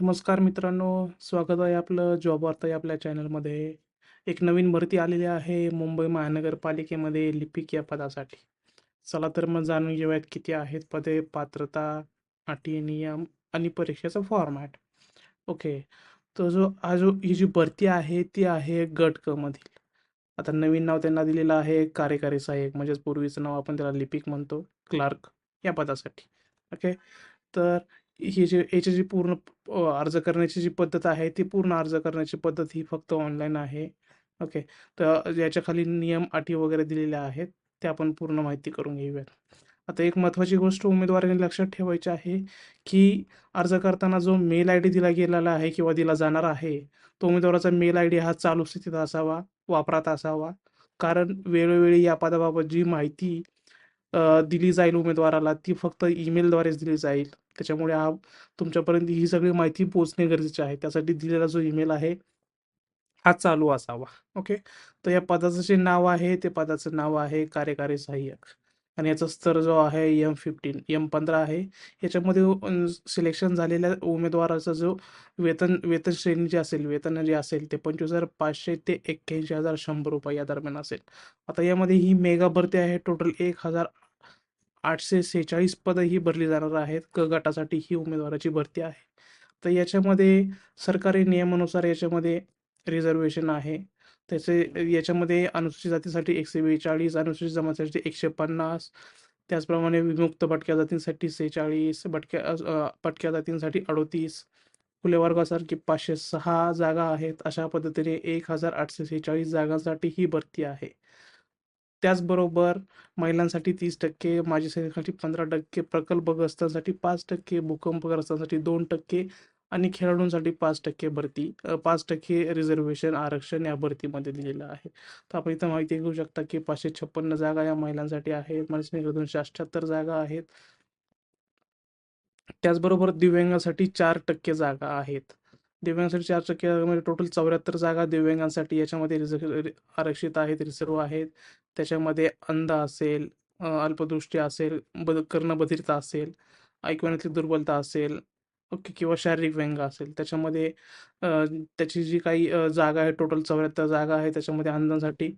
नमस्कार मित्रांनो, स्वागत आहे आपलं जॉब वार्ता या आपल्या चॅनलमध्ये. एक नवीन भरती आलेली आहे मुंबई महानगरपालिकेमध्ये लिपिक या पदासाठी. चला तर मग जाणून घेऊयात किती आहेत पदे, पात्रता, अटी, नियम आणि परीक्षेचा फॉर्मॅट. ओके. तर जो हा जो ही जी भरती आहे ती आहे गट क मधील. आता नवीन नाव त्यांना दिलेलं आहे कार्यकारी सहाय्यक म्हणजेच पूर्वीचं नाव आपण त्याला लिपिक म्हणतो, क्लार्क या पदासाठी. ओके. तर ही जी याची जी पूर्ण अर्ज करण्याची जी पद्धत आहे ती पूर्ण अर्ज करण्याची पद्धत ही फक्त ऑनलाईन आहे. ओके. तर याच्या खाली नियम, अटी वगैरे दिलेल्या आहेत. त्या आपण पूर्ण माहिती करून घेऊयात. आता एक महत्त्वाची गोष्ट उमेदवाराने लक्षात ठेवायची आहे, की अर्ज करताना जो मेल आय डी दिला गेलेला आहे किंवा दिला जाणार आहे, तो उमेदवाराचा मेल आय डी हा चालू स्थितीत असावा, वापरात असावा. कारण वेळोवेळी या पदाबाबत जी माहिती दिली जाईल उमेदवाराला ती फक्त ईमेलद्वारेच दिली जाईल. त्याच्यामुळे हा तुमच्यापर्यंत ही सगळी माहिती पोहोचणे गरजेचे आहे. त्यासाठी दिलेला जो ईमेल आहे हा चालू असावा. ओके. तर या पदाचं जे नाव आहे ते पदाचं नाव आहे कार्यकारी सहाय्यक आणि याचा स्तर जो आहे एम-15 एम-15 आहे. याच्यामध्ये सिलेक्शन झालेल्या उमेदवाराचा जो वेतन वेतन श्रेणी जी असेल, वेतन जे असेल ते ₹25,500 ते ₹81,100 या दरम्यान असेल. आता यामध्ये ही मेगा भरती आहे. टोटल एक हजार 1,846 पदं ही भरली जाणार आहेत. क गटासाठी ही उमेदवाराची भरती आहे. तर याच्यामध्ये सरकारी नियमानुसार याच्यामध्ये रिझर्वेशन आहे. त्याचे याच्यामध्ये अनुसूचित जातीसाठी 142, अनुसूचित जमातीसाठी 150, त्याचप्रमाणे विमुक्त भटक्या जातींसाठी 46, भटक्या भटक्या जातींसाठी 38, खुल्या वर्गासारखी 506 जागा आहेत. अशा पद्धतीने 1,846 जागांसाठी ही भरती आहे. त्याचबरोबर महिलांसाठी 30%, माजी सैनिकांसाठी 15%, प्रकल्पग्रस्तांसाठी पाच टक्के भूकंपग्रस्तांसाठी दोन टक्के आणि खेळाडूंसाठी पाच टक्के भरती पाच टक्के रिझर्वेशन आरक्षण या भरतीमध्ये दिलेलं आहे. तर आपण इथं माहिती घेऊ शकता, की 556 जागा या महिलांसाठी आहेत. माजी सैनिक 278 जागा आहेत. त्याचबरोबर दिव्यांगासाठी चार टक्के जागा आहेत. दिव्यांगासाठी 4% जागांमध्ये टोटल 74 जागा दिव्यांगांसाठी याच्यामध्ये रिझर्व आरक्षित आहेत, रिझर्व्ह आहेत. त्याच्यामध्ये अंध असेल, अल्पदृष्टी असेल, ब कर्णबधिरता असेल, ऐकवण्यातली दुर्बलता असेल, ओके किंवा शारीरिक व्यंग असेल. त्याच्यामध्ये त्याची जी काही जागा आहे टोटल 74 जागा आहे त्याच्यामध्ये अंधांसाठी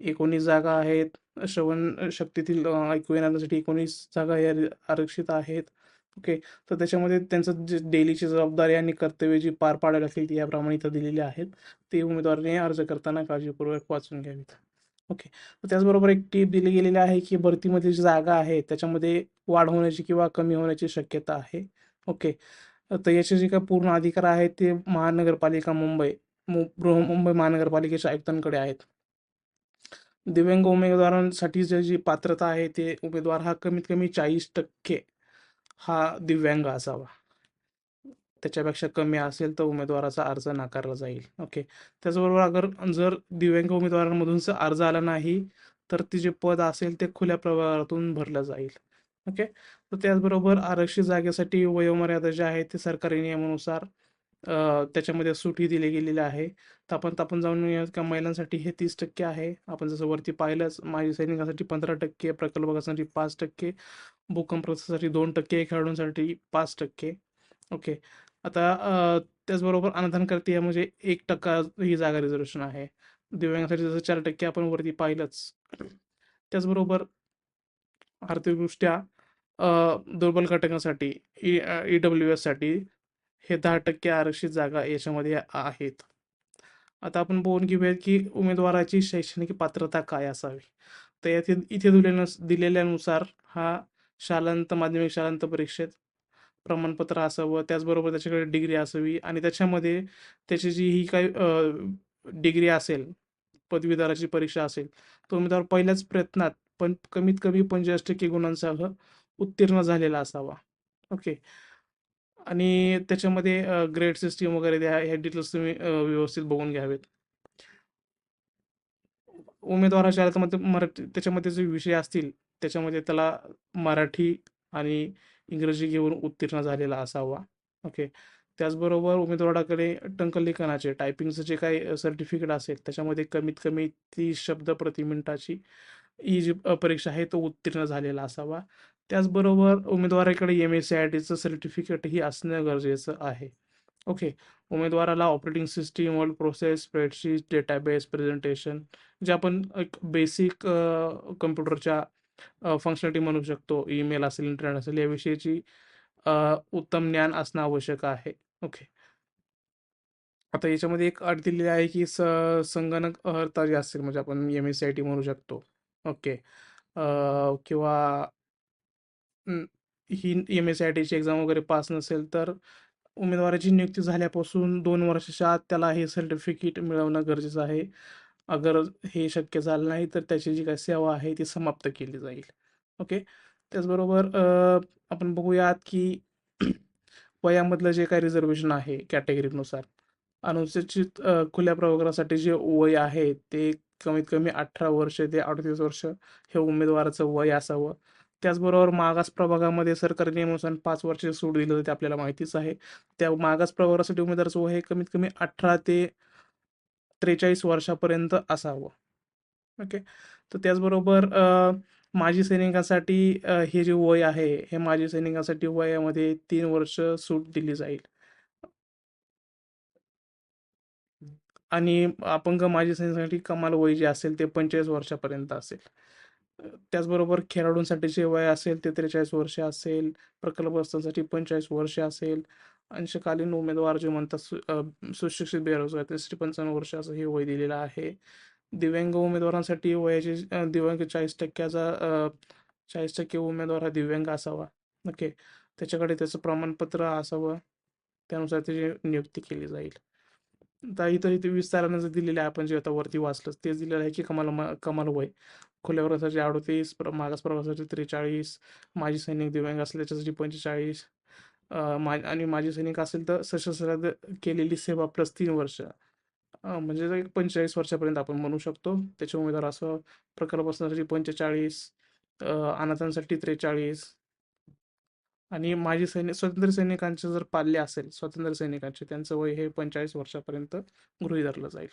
19 जागा आहेत. श्रवण शक्तीतील ऐकू येणाऱ्यांसाठी 19 जागा या आरक्षित आहेत. ओके. तर त्याच्यामध्ये त्यांचं जे डेलीची जबाबदारी आणि कर्तव्य जी पार पाडायला लागतील ती याप्रमाणे इथं दिलेली आहेत. ते उमेदवाराने अर्ज करताना काळजीपूर्वक वाचून घ्यावीत. ओके. त्याचबरोबर एक टीप दिली गेलेली आहे, की भरतीमध्ये जी जागा आहे त्याच्यामध्ये वाढ होण्याची किंवा कमी होण्याची शक्यता आहे. ओके. तर याचे जे काही पूर्ण अधिकार आहेत ते महानगरपालिका मुंबई, मु महानगरपालिकेच्या आयुक्तांकडे आहेत. दिव्यांग उमेदवारांसाठी जे जी पात्रता आहे ते उमेदवार हा कमीत कमी 40% हा दिव्यांग असावा. त्याच्यापेक्षा कमी असेल तर उमेदवाराचा अर्ज नाकारला जाईल. ओके. त्याचबरोबर अगर जर दिव्यांग उमेदवारांमधून अर्ज आला नाही, तर ते जे पद असेल ते खुल्या प्रवर्गातून भरलं जाईल. ओके. तर त्याचबरोबर आरक्षित जागेसाठी वयोमर्यादा जे आहे ते सरकारी नियमानुसार त्याच्यामध्ये सुटी दिली गेलेली आहे. तर आपण आपण जाऊन का महिलांसाठी हे 30% आहे. आपण जसं वरती पाहिलंच माजी सैनिकांसाठी 15%, प्रकल्पग्रस्तांसाठी 5%, भूकंपग्रस्तांसाठी 2%, खेळाडूंसाठी पाच टक्के ओके. आता त्याचबरोबर अनधनकर्ते म्हणजे एक टक्का ही जागा रिझर्वेशन आहे. दिव्यांगासाठी जसं चार टक्के आपण वरती पाहिलंच. त्याचबरोबर आर्थिकदृष्ट्या दुर्बल घटकांसाठी ई ई-डब्ल्यू-एससाठी हे 10% आरक्षित जागा याच्यामध्ये आहेत. आता आपण बोलून घेऊयात, की उमेदवाराची शैक्षणिक पात्रता काय असावी? तर यात इथे दिलेल्यानुस दिलेल्यानुसार हा शालांत माध्यमिक शालांत परीक्षेत प्रमाणपत्र असावं. त्याचबरोबर त्याच्याकडे डिग्री असावी आणि त्याच्यामध्ये त्याची जी ही काही डिग्री असेल, पदवीधराची परीक्षा असेल, तो उमेदवार पहिल्याच प्रयत्नात पण कमीत कमी 45% गुणांसह उत्तीर्ण झालेला असावा. ओके. आणि त्याच्यामध्ये ग्रेड सिस्टीम वगैरे द्या ह्या डिटेल्स तुम्ही व्यवस्थित बघून घ्यावेत. उमेदवाराच्या मराठी त्याच्यामध्ये जे विषय असतील, त्याच्यामध्ये त्याला मराठी आणि इंग्रजी घेऊन उत्तीर्ण झालेला असावा. ओके. त्याचबरोबर उमेदवाराकडे टंकलेखनाचे, टायपिंगचं जे काही सर्टिफिकेट असेल, त्याच्यामध्ये कमीत कमी तीस शब्द प्रति मिनिटाची ही जी परीक्षा आहे तो उत्तीर्ण झालेला असावा. त्याचबरोबर उमेदवाराकडे एम-एस-सी-आय-टीचं सर्टिफिकेटही असणं गरजेचं आहे. ओके उमेदवाराला operating system word process spreadsheet database presentation जे आपण एक बेसिक कम्प्युटरच्या फंक्शनॅलिटी म्हणू शकतो ईमेल असेल इंटरनेट असेल याविषयीची उत्तम ज्ञान असणं आवश्यक आहे. ओके आता याच्यामध्ये एक अट दिलेली आहे की स संगणक अर्हता जी असेल म्हणजे आपण M S C I T म्हणू शकतो. ओके किंवा ही एम एस सी आय टीची एक्झाम वगैरे पास नसेल तर उमेदवाराची नियुक्ती झाल्यापासून दोन वर्षाच्या आत त्याला हे सर्टिफिकेट मिळवणं गरजेचं आहे. अगर हे शक्य झालं नाही तर त्याची जी काही सेवा आहे ती समाप्त केली जाईल. ओके? त्याचबरोबर आपण बघूयात की वयामधलं जे काही रिझर्वेशन आहे कॅटेगरीनुसार अनुसूचित खुल्या प्रवर्गासाठी जे वय आहे ते कमीत कमी अठरा वर्ष ते अडतीस वर्ष हे उमेदवाराचं वय असावं. त्याचबरोबर मागास प्रभागामध्ये सरकारी नियमानुसार पाच वर्ष सूट दिली जाते आपल्याला माहितीच आहे. त्या मागास प्रभागासाठी उमेदवाराचं वय हे कमीत कमी अठरा ते त्रेचाळीस वर्षापर्यंत असावं. ओके? तर त्याचबरोबर माजी सैनिकांसाठी हे जे वय आहे हे माजी सैनिकांसाठी वयामध्ये तीन वर्ष सूट दिली जाईल. आणि अपंग माजी सैनिकांसाठी कमाल वय जे असेल ते पंचेचाळीस वर्षापर्यंत असेल. त्याचबरोबर खेळाडूंसाठी जे वय असेल ते त्रेचाळीस वर्ष असेल प्रकल्पग्रस्तांसाठी पंचेचाळीस वर्ष असेल अंशकालीन उमेदवार जे म्हणतात सु सुशिक्षित बेरोजगार त्यासाठी पंचावन्न वर्ष असं हे वय दिलेलं आहे. दिव्यांग उमेदवारांसाठी वयाचे दिव्यांग चाळीस टक्क्याचा चाळीस टक्के उमेदवार हा दिव्यांग असावा. ओके? त्याच्याकडे त्याचं प्रमाणपत्र असावं. त्यानुसार त्याची नियुक्ती केली जाईल. आता इथं इथे विस्तारानं जे दिलेलं आहे आपण जे आता वरती वाचलं तेच दिलेलं आहे की कमाल म- कमाल वय. खुल्या वर्गासाठी अडतीस प्र मागास प्रवर्गासाठी त्रेचाळीस माजी सैनिक दिव्यांग असले त्याच्यासाठी पंचेचाळीस मा आणि माजी सैनिक असेल तर सशस्त्र केलेली सेवा प्लस तीन वर्ष. म्हणजे एक पंचेचाळीस वर्षापर्यंत आपण म्हणू शकतो. त्याचे उमेदवार असं प्रकल्प असणारी पंचेचाळीस अनाथांसाठी त्रेचाळीस. आणि माजी सैनिक स्वतंत्र सैनिकांचे जर पाल्य असेल स्वतंत्र सैनिकांचे त्यांचं वय हे पंचेचाळीस वर्षापर्यंत गृही धरलं जाईल.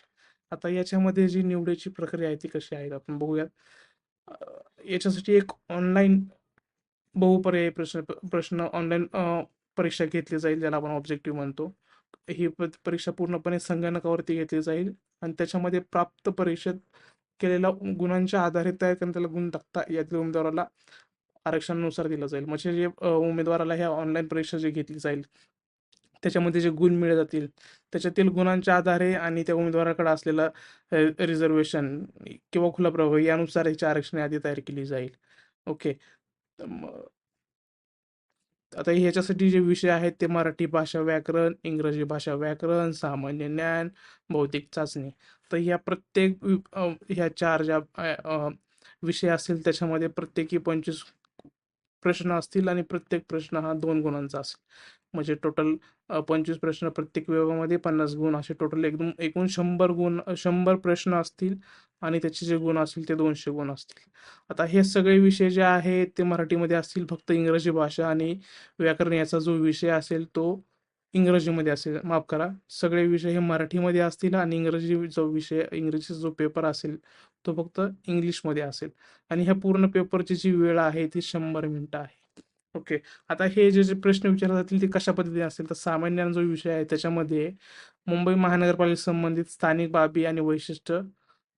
आता याच्यामध्ये जी निवडीची प्रक्रिया आहे ती कशी आहे आपण बघूयात. याच्यासाठी एक ऑनलाईन बहुपर्यायी प्रश्न प्रश्न ऑनलाईन परीक्षा घेतली जाईल ज्याला आपण ऑब्जेक्टिव्ह म्हणतो. ही परीक्षा पूर्णपणे संगणकावरती घेतली जाईल आणि त्याच्यामध्ये प्राप्त परीक्षेत केलेल्या गुणांच्या आधारे तयार करून त्याला गुण टाकता यातील उमेदवाराला आरक्षणानुसार दिलं जाईल. म्हणजे जे उमेदवाराला ह्या ऑनलाईन परीक्षा जी घेतली जाईल त्याच्यामध्ये जे गुण मिळत जातील त्याच्यातील गुणांच्या आधारे आणि त्या उमेदवाराकडे असलेलं रिझर्वेशन किंवा खुला प्रभाव यानुसार याची आरक्षण यादी तयार केली जाईल. ओके तर मग आता ह्याच्यासाठी जे विषय आहेत ते मराठी भाषा व्याकरण इंग्रजी भाषा व्याकरण सामान्य ज्ञान भौतिक चाचणी. तर ह्या प्रत्येक ह्या चार ज्या विषय असतील त्याच्यामध्ये प्रत्येकी पंचवीस प्रश्न असतील आणि प्रत्येक प्रश्न हा दोन गुणांचा असेल. म्हणजे टोटल पंचवीस प्रश्न प्रत्येक विभागामध्ये पन्नास गुण असे टोटल एकदम एकूण शंभर गुण शंभर प्रश्न असतील आणि त्याचे जे गुण असतील ते दोनशे गुण असतील. आता हे सगळे विषय जे आहेत ते मराठीमध्ये असतील फक्त इंग्रजी भाषा आणि व्याकरण याचा जो विषय असेल तो इंग्रजीमध्ये असेल. माफ करा सगळे विषय हे मराठीमध्ये असतील आणि इंग्रजी जो विषय इंग्रजीचा जो पेपर असेल तो फक्त इंग्लिशमध्ये असेल. आणि ह्या पूर्ण पेपरची जी वेळ आहे ती शंभर मिनटं आहे. ओके. आता हे जे जे प्रश्न विचारले जातील ते कशा पद्धतीने असेल? तर सामान्य जो विषय आहे त्याच्यामध्ये मुंबई महानगरपालिका संबंधित स्थानिक बाबी आणि वैशिष्ट्य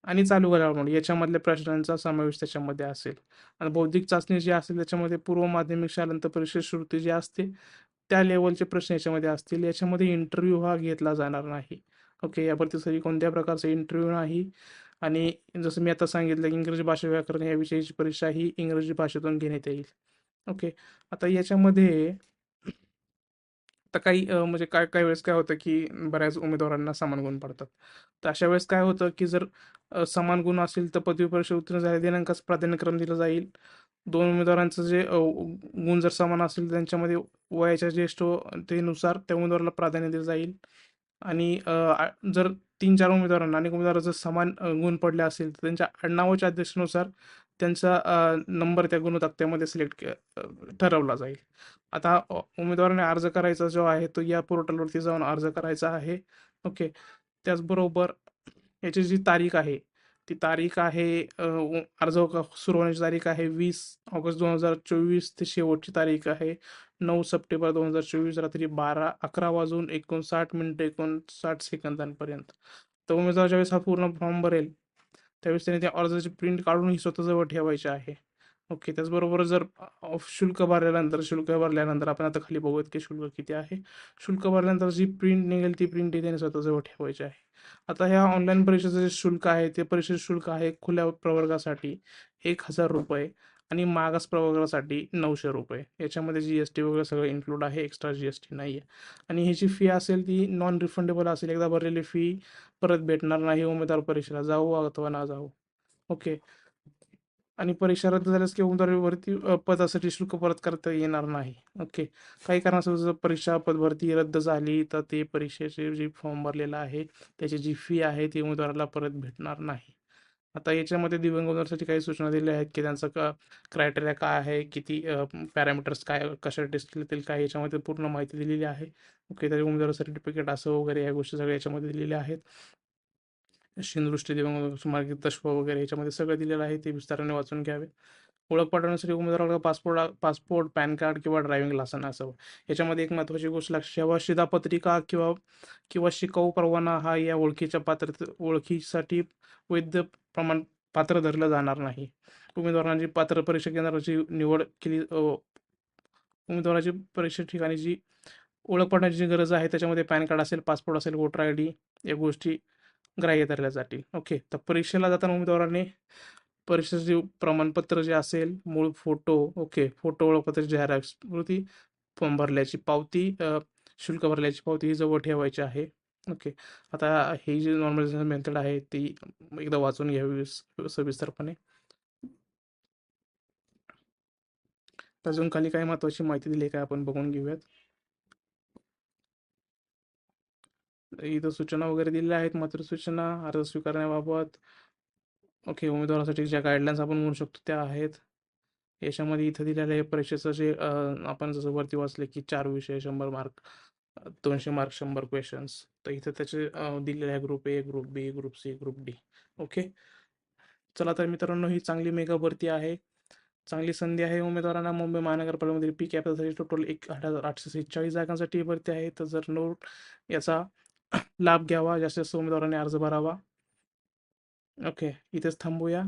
आणि चालू घडामोड याच्यामधल्या प्रश्नांचा समावेश त्याच्यामध्ये असेल. आणि बौद्धिक चाचणी जी असेल त्याच्यामध्ये पूर्व माध्यमिक शालांत परीक्षेत श्रुती जी असते त्या लेवलचे प्रश्न याच्यामध्ये असतील. याच्यामध्ये इंटरव्ह्यू हा घेतला जाणार नाही. ओके. या भरतीसाठी कोणत्या प्रकारचा इंटरव्ह्यू नाही? आणि जसं मी आता सांगितलं की इंग्रजी भाषा व्याकरण याविषयीची परीक्षा ही इंग्रजी भाषेतून घेण्यात येईल. ओके. आता याच्यामध्ये आता काही म्हणजे काय काय वेळेस काय होतं की बऱ्याच उमेदवारांना समान गुण पडतात. तर अशा वेळेस काय होतं की जर समान गुण असेल तर पदवी परीक्षा उत्तीर्ण झाल्या दिनांकास प्राधान्यक्रम दिला जाईल. दोन उमेदवारांचं जे गुण जर समान असेल तर त्यांच्यामध्ये वयाच्या ज्येष्ठतेनुसार त्या उमेदवाराला प्राधान्य दिलं जाईल. आणि जर तीन चार उमेदवारांना अनेक उमेदवारांचं समान गुण पडले असेल तर त्यांच्या आडनावाच्या अध्यक्षानुसार त्यांचा नंबर त्या गुणतक्त्यामध्ये सिलेक्ट ठरवला जाईल. आता उमेदवाराने अर्ज करायचा जो आहे तो या पोर्टलवरती जाऊन अर्ज करायचा आहे. ओके. त्याचबरोबर याची जी तारीख आहे ती तारीख आहे अर्ज क- सुरू होण्याची तारीख आहे वीस ऑगस्ट दोन हजार चोवीस ते शेवटची तारीख आहे. नऊ सप्टेंबर दोन हजार चोवीस रात्री बारा अकरा वाजून एकोणसाठ मिनिटं एकोणसाठ सेकंदांपर्यंत. तर उमेदवार ज्यावेळेस हा पूर्ण फॉर्म भरेल त्यावेळेस त्याने त्या अर्जाची प्रिंट काढून ही स्वतःजवळ ठेवायची आहे. ओके त्याचबरोबर जर शुल्क भरल्यानंतर शुल्क भरल्यानंतर आपण आता खाली बघूयात की शुल्क किती आहे. शुल्क भरल्यानंतर जी प्रिंट निघेल ती प्रिंट त्याने स्वतःजवळ ठेवायची आहे. आता ह्या ऑनलाईन परीक्षेचं जे शुल्क आहे ते परीक्षेचं शुल्क आहे खुल्या प्रवर्गासाठी एक हजार रुपये आणि मागास प्रवर्गासाठी नऊशे रुपये. याच्यामध्ये जी एस टी वगैरे सगळं इन्क्लूड आहे एक्स्ट्रा जी एस टी नाही आहे आणि ही जी फी असेल ती नॉन रिफंडेबल असेल. एकदा भरलेली फी परत भेटणार नाही उमेदवार परीक्षेला जाऊ अथवा ना जाऊ. ओके. आणि परीक्षा रद्द झाल्यास किंवा उमेदवारीवरती भरती पदासाठी शुल्क परत करता येणार नाही. ओके. काही कारणास्तव जर परीक्षा पद भरती रद्द झाली तर ते परीक्षेचे जे फॉर्म भरलेला आहे त्याची जी फी आहे ती उमेदवाराला परत भेटणार नाही. आता याच्यामध्ये दिव्यांग उमेदवारासाठी काही सूचना दिल्या आहेत की त्यांचं क क्रायटेरिया काय आहे किती पॅरामीटर्स काय कशा टेस्ट केतील काय याच्यामध्ये पूर्ण माहिती दिलेली आहे. ओके त्याच्या उमेदवार सर्टिफिकेट असं वगैरे या गोष्टी सगळ्या याच्यामध्ये दिलेल्या आहेत. शिंदृष्टी दिव्यांग मार्गदर्शक वगैरे याच्यामध्ये सगळं दिलेलं आहे ते विस्ताराने वाचून घ्यावे. ओळख पटवण्यासाठी उमेदवाराला पासपोर्ट पासपोर्ट पॅन कार्ड किंवा ड्रायव्हिंग लायसन असावं. याच्यामध्ये एक महत्त्वाची गोष्ट लक्षात ठेवा. शिधापत्रिका किंवा किंवा शिकाऊ परवाना हा या ओळखीच्या पात्र ओळखीसाठी वैध प्रमाण पात्र धरलं जाणार नाही. उमेदवारांची पात्र परीक्षा केंद्राची निवड केली उमेदवाराची परीक्षा ठिकाणी जी ओळख पडण्याची जी गरज आहे त्याच्यामध्ये पॅन कार्ड असेल पासपोर्ट असेल वोटर आय डी या गोष्टी ग्राह्य धरल्या जातील. ओके. तर परीक्षेला जाताना उमेदवाराने परीक्षेचे प्रमाणपत्र जे असेल मूळ फोटो ओके फोटो ओळखपत्र झेरॉक्स कृती फॉर्म भरल्याची पावती शुल्क भरल्याची पावती ही जवळ ठेवायची आहे. ओके आता ही जी नॉर्मलायझेशन मेथड आहे ती एकदा वाचून घ्यावी सविस्तरपणे. अजून खाली काही महत्वाची माहिती दिली आहे काय आपण बघून घेऊयात. इथं सूचना वगैरे दिलेल्या आहेत मात्र सूचना अर्ज स्वीकारण्याबाबत ओके उमेदवारासाठी ज्या गाईडलाईन्स आपण म्हणू शकतो त्या आहेत. याच्यामध्ये इथं दिलेलं आहे परीक्षेचं जे आपण जसं वरती वाचले की चार विषय शंभर मार्क दोनशे मार्क शंभर क्वेश्चन्स तर इथं त्याचे दिलेले आहे group A group B group C group D okay? चला तर मित्रांनो ही चांगली मेगा भरती आहे. चांगली संधी आहे उमेदवारांना. मुंबई महानगरपालिकेमधील पी कॅपिटलसाठी टोटल एक आठ हजार आठशे सेहेचाळीस जागांसाठी भरती आहे. तर जर नोट याचा लाभ घ्यावा जास्तीत जास्त उमेदवारांनी अर्ज भरावा. ओके इथेच थांबूया